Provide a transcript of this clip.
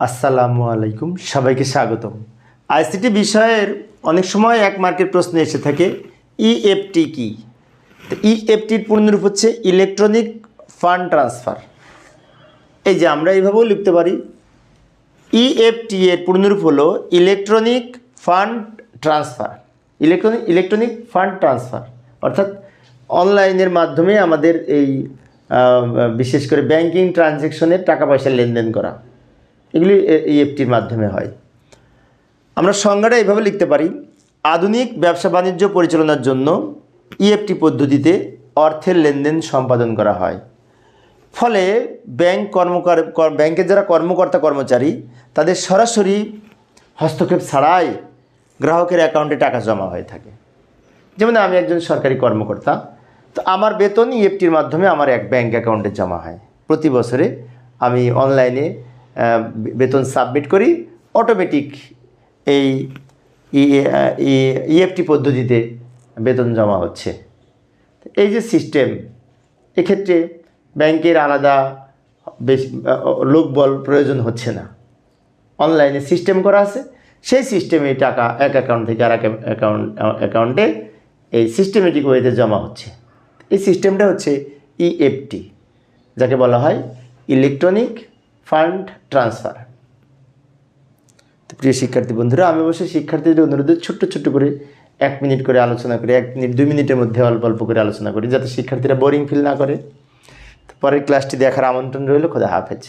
আসসালামু আলাইকুম, সবাইকে স্বাগতম। আইসিটি বিষয়ের অনেক সময় এক মার্কের প্রশ্ন এসে থাকে ইএফটি কি? তো ইএফটির পূর্ণরূপ হচ্ছে ইলেকট্রনিক ফান্ড ট্রান্সফার এই যে আমরা এইভাবেও লিখতে পারি ইএফটি এর পূর্ণরূপ হলো electronic fund transfer electronic electronic fund transfer অর্থাৎ অনলাইনের মাধ্যমে আমাদের এই বিশেষ করে ব্যাংকিং ট্রানজ্যাকশনের টাকা পয়সা লেনদেন করা। এগুলি ইএফটির মাধ্যমে হয়। আমরা সংজ্ঞাটা এইভাবে লিখতে পারি, আধুনিক ব্যবসা বাণিজ্য পরিচালনার জন্য ইএফটি পদ্ধতিতে অর্থের লেনদেন সম্পাদন করা হয়। ফলে ব্যাংক কর্মকার ব্যাংকের যারা কর্মকর্তা কর্মচারী, তাদের সরাসরি হস্তক্ষেপ ছাড়াই গ্রাহকের অ্যাকাউন্টে টাকা জমা হয়ে থাকে। যেমন আমি একজন সরকারি কর্মকর্তা, তো আমার বেতন ইএফটির মাধ্যমে আমার এক ব্যাংক অ্যাকাউন্টে জমা হয়। প্রতি বছরে আমি অনলাইনে বেতন সাবমিট করি অটোমেটিক এই ইএফটি পদ্ধতিতে বেতন জমা হচ্ছে। এই যে সিস্টেম এক্ষেত্রে ব্যাংকের আলাদা বেশ লোকবল প্রয়োজন হচ্ছে না। অনলাইনে সিস্টেম করা আছে, সেই সিস্টেমে টাকা এক অ্যাকাউন্ট থেকে আর এক অ্যাকাউন্ট অ্যাকাউন্টে এই সিস্টেমেটিক ওয়েতে জমা হচ্ছে। এই সিস্টেমটা হচ্ছে ইএফটি যাকে বলা হয় ইলেকট্রনিক ফান্ড ট্রান্সফার। প্রিয় শিক্ষার্থী বন্ধুরা, আমি অবশ্যই শিক্ষার্থীদের অনুরোধে ছোট্ট ছোট্ট করে এক মিনিট করে আলোচনা করি, এক মিনিট, দুই মিনিটের মধ্যে অল্প অল্প করে আলোচনা করি, যাতে শিক্ষার্থীরা বোরিং ফিল না করে। পরের ক্লাসটি দেখার আমন্ত্রণ রইল, খোদা হাফেজ।